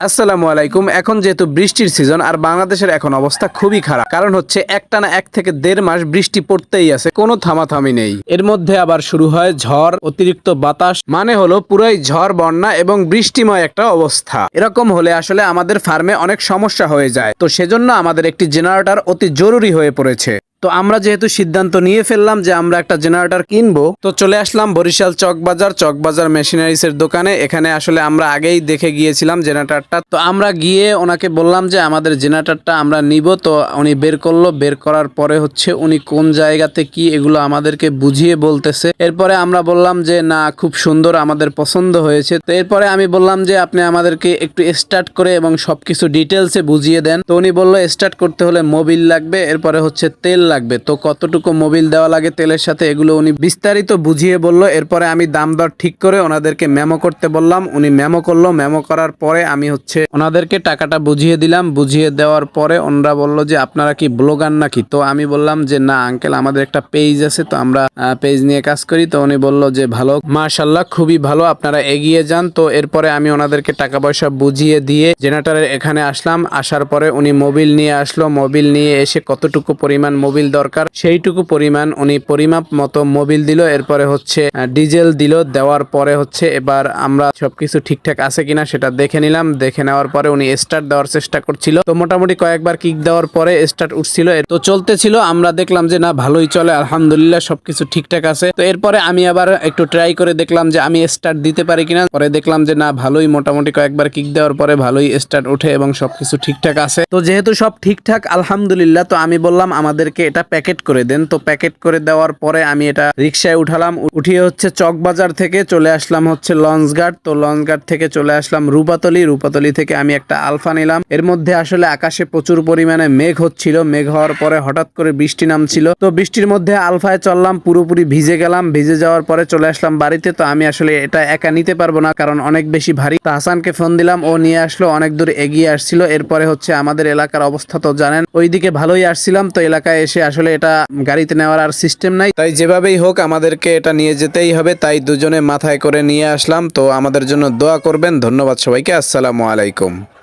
আসসালামু আলাইকুম। এখন যেহেতু বৃষ্টির সিজন, আর বাংলাদেশের এখন অবস্থা খুবই খারাপ, কারণ হচ্ছে একটানা এক থেকে দেড় মাস বৃষ্টি পড়তেই আছে, কোনো থামাথামি নেই। এর মধ্যে আবার শুরু হয় ঝড়, অতিরিক্ত বাতাস মানে হলো পুরাই ঝড়, বন্যা এবং বৃষ্টিময় একটা অবস্থা। এরকম হলে আসলে আমাদের ফার্মে অনেক সমস্যা হয়ে যায়। তো সেজন্য আমাদের একটি জেনারেটর অতি জরুরি হয়ে পড়েছে। তো আমরা যেহেতু সিদ্ধান্ত নিয়ে ফেললাম যে আমরা একটা জেনারেটর কিনবো, তো চলে আসলাম বরিশাল চকবাজার চকবাজার মেশিনারিস এর দোকানে। এখানে আসলে আমরা আগেই দেখে গিয়েছিলাম জেনারেটরটা। তো আমরা গিয়ে ওনাকে বললাম যে আমাদের জেনারেটরটা আমরা নিব। তো উনি বের করল, বের করার পরে হচ্ছে উনি কোন জায়গাতে কি এগুলো আমাদেরকে বুঝিয়ে বলতেছে। এরপরে আমরা বললাম যে, না, খুব সুন্দর, আমাদের পছন্দ হয়েছে। তো এরপরে আমি বললাম যে, আপনি আমাদেরকে একটু স্টার্ট করে এবং সবকিছু ডিটেলসে বুঝিয়ে দেন। তো উনি বলল স্টার্ট করতে হলে মোবিল লাগবে। এরপরে হচ্ছে তেল লাগবে। তো কতটুকু মোবিল দেওয়া লাগে তেলের সাথে এগুলো উনি বিস্তারিত বুঝিয়ে বলল। এরপরে আমি দাম দর ঠিক করে ওনাদেরকে মেমো করতে বললাম। উনি মেমো করল। মেমো করার পরে আমি হচ্ছে ওনাদেরকে টাকাটা বুঝিয়ে দিলাম। বুঝিয়ে দেওয়ার পরে ওনারা বলল যে, আপনারা কি ব্লগার নাকি? তো আমি বললাম যে, না আঙ্কেল আমাদের একটা পেজ আছে, তো আমরা পেজ নিয়ে কাজ করি। তো উনি বলল যে, ভালো মাশাল্লাহ খুবই ভালো, আপনারা এগিয়ে যান। তো এরপরে আমি ওনাদেরকে টাকা পয়সা বুঝিয়ে দিয়ে জেনারেটরের এখানে আসলাম। আসার পরে উনি মোবিল নিয়ে আসলো। মোবিল নিয়ে এসে কতটুকু পরিমাণ মোবিল দরকার। সেইটুকু পরিমাণ উনি পরিমাপ মতো মোবিল দিল, এরপরে হচ্ছে ডিজেল দিল, দেওয়ার পরে হচ্ছে এবার আমরা সবকিছু ঠিকঠাক আছে কিনা সেটা দেখে নিলাম। দেখে নেওয়ার পরে উনি স্টার্ট দেওয়ার চেষ্টা করছিল। তো মোটামুটি কয়েকবার কিক দেওয়ার পরে স্টার্ট উঠছিল। তো চলতেছিল, আমরা দেখলাম যে না, ভালোই চলে, আলহামদুলিল্লাহ সবকিছু ঠিকঠাক আছে। তো এরপরে আমি আবার একটু ট্রাই করে দেখলাম যে আমি স্টার্ট দিতে পারি কিনা। পরে দেখলাম যে না, ভালোই মোটামুটি কয়েকবার কিক দেওয়ার পরে ভালোই স্টার্ট উঠে এবং সবকিছু ঠিকঠাক আছে। তো যেহেতু সব ঠিকঠাক, আলহামদুলিল্লাহ, তো আমি বললাম আমাদেরকে এটা প্যাকেট করে দেন। তো প্যাকেট করে দেওয়ার পরে আমি এটা রিক্সায় উঠালাম। উঠিয়ে হচ্ছে চকবাজার থেকে চলে আসলাম হচ্ছে লঞ্চঘাট। তো লঞ্চঘাট থেকে চলে আসলাম রূপাতলি। রূপাতলি থেকে আমি একটা আলফা নিলাম। এর মধ্যে আসলে আকাশে প্রচুর পরিমাণে মেঘ হচ্ছিল। মেঘ হওয়ার পরে হঠাৎ করে বৃষ্টি নামছিল। তো বৃষ্টির মধ্যে আলফায় চললাম, পুরোপুরি ভিজে গেলাম। ভিজে যাওয়ার পরে চলে আসলাম বাড়িতে। তো আমি আসলে এটা একা নিতে পারব না, কারণ অনেক বেশি ভারী। তো হাসানকে ফোন দিলাম, ও নিয়ে আসলো, অনেক দূর এগিয়ে আসছিল। এরপরে হচ্ছে আমাদের এলাকার অবস্থা তো জানেন, ওইদিকে ভালোই আসছিলাম। তো এলাকায় এসে আসলে এটা গাড়িতে নেওয়ার আর সিস্টেম নাই। তাই যেভাবেই হোক আমাদেরকে এটা নিয়ে যেতেই হবে, তাই দুজনে মাথায় করে নিয়ে আসলাম। তো আমাদের জন্য দোয়া করবেন। ধন্যবাদ সবাইকে। আসসালামু আলাইকুম।